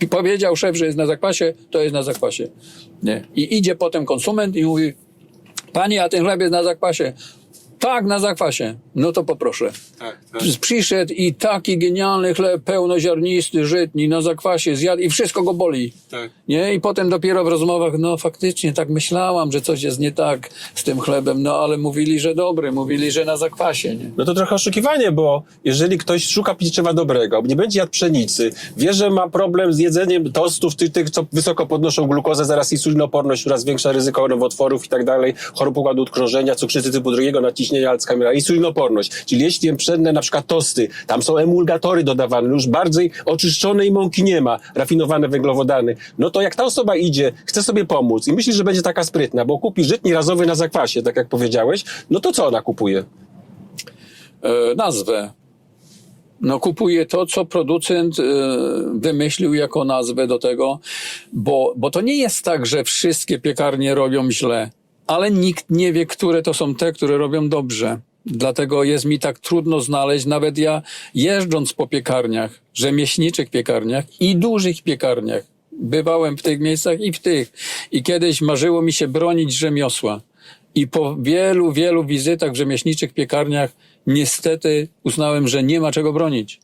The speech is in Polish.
I powiedział szef, że jest na zakwasie, to jest na zakwasie. Nie. I idzie potem konsument i mówi, panie, a ten chleb jest na zakwasie. Tak, na zakwasie. No to poproszę. Tak. Przyszedł i taki genialny chleb, pełnoziarnisty, żytni, na zakwasie zjadł i wszystko go boli. tak. Nie? I potem dopiero w rozmowach, no faktycznie tak myślałam, że coś jest nie tak z tym chlebem, no ale mówili, że dobry, mówili, że na zakwasie, nie? No to trochę oszukiwanie, bo jeżeli ktoś szuka pieczywa dobrego, nie będzie jadł pszenicy, wie, że ma problem z jedzeniem tostów, tych, tych co wysoko podnoszą glukozę, zaraz insulinoporność, coraz większe ryzyko nowotworów i tak dalej, chorób układu odkrążenia, cukrzycy typu drugiego, naciśnienia Alzheimera, insulinoporność. Czyli jeśli jem pszenne na przykład tosty, tam są emulgatory dodawane, już bardziej oczyszczonej mąki nie ma, rafinowane węglowodany, no to jak ta osoba idzie, chce sobie pomóc i myśli, że będzie taka sprytna, bo kupi żytni razowy na zakwasie, tak jak powiedziałeś, no to co ona kupuje? e, nazwę. No kupuje to, co producent e, wymyślił jako nazwę do tego, bo, bo to nie jest tak, że wszystkie piekarnie robią źle, ale nikt nie wie, które to są te, które robią dobrze. Dlatego jest mi tak trudno znaleźć, nawet ja jeżdżąc po piekarniach, rzemieślniczych piekarniach i dużych piekarniach. Bywałem w tych miejscach i w tych. I kiedyś marzyło mi się bronić rzemiosła. I po wielu, wielu wizytach w rzemieślniczych piekarniach niestety uznałem, że nie ma czego bronić.